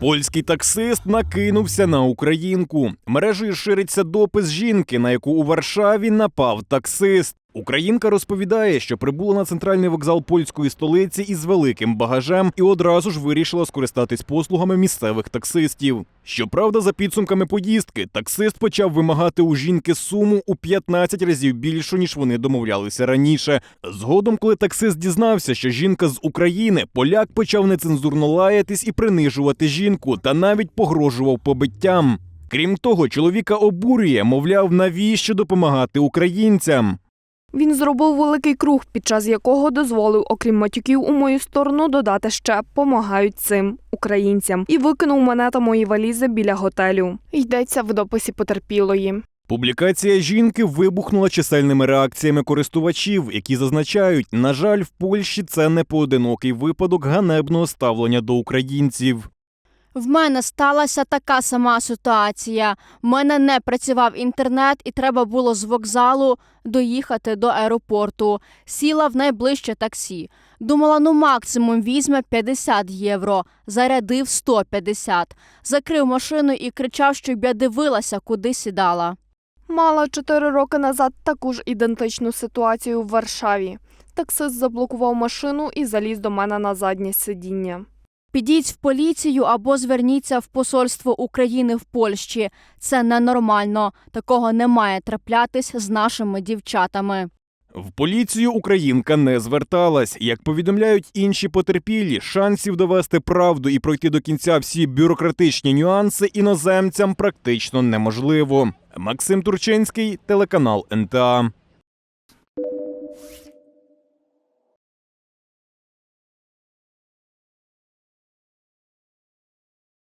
Польський таксист накинувся на українку. Мережею шириться допис жінки, на яку у Варшаві напав таксист. Українка розповідає, що прибула на центральний вокзал польської столиці із великим багажем і одразу ж вирішила скористатись послугами місцевих таксистів. Щоправда, за підсумками поїздки, таксист почав вимагати у жінки суму у 15 разів більшу, ніж вони домовлялися раніше. Згодом, коли таксист дізнався, що жінка з України, поляк почав нецензурно лаятись і принижувати жінку, та навіть погрожував побиттям. Крім того, чоловіка обурює, мовляв, навіщо допомагати українцям. Він зробив великий круг, під час якого дозволив, окрім матюків, у мою сторону додати ще помагають цим українцям і викинув мене та мої валізи біля готелю. Йдеться в дописі потерпілої. Публікація жінки вибухнула чисельними реакціями користувачів, які зазначають, на жаль, в Польщі це не поодинокий випадок ганебного ставлення до українців. В мене сталася така сама ситуація. В мене не працював інтернет, і треба було з вокзалу доїхати до аеропорту. Сіла в найближче таксі. Думала, ну максимум візьме 50 євро. Зарядив 150. Закрив машину і кричав, щоб я дивилася, куди сідала. Мала чотири роки назад таку ж ідентичну ситуацію в Варшаві. Таксист заблокував машину і заліз до мене на заднє сидіння. Підіть в поліцію або зверніться в посольство України в Польщі. Це ненормально. Такого не має траплятись з нашими дівчатами. В поліцію українка не зверталась. Як повідомляють інші потерпілі, шансів довести правду і пройти до кінця всі бюрократичні нюанси іноземцям практично неможливо. Максим Турчинський, телеканал НТА.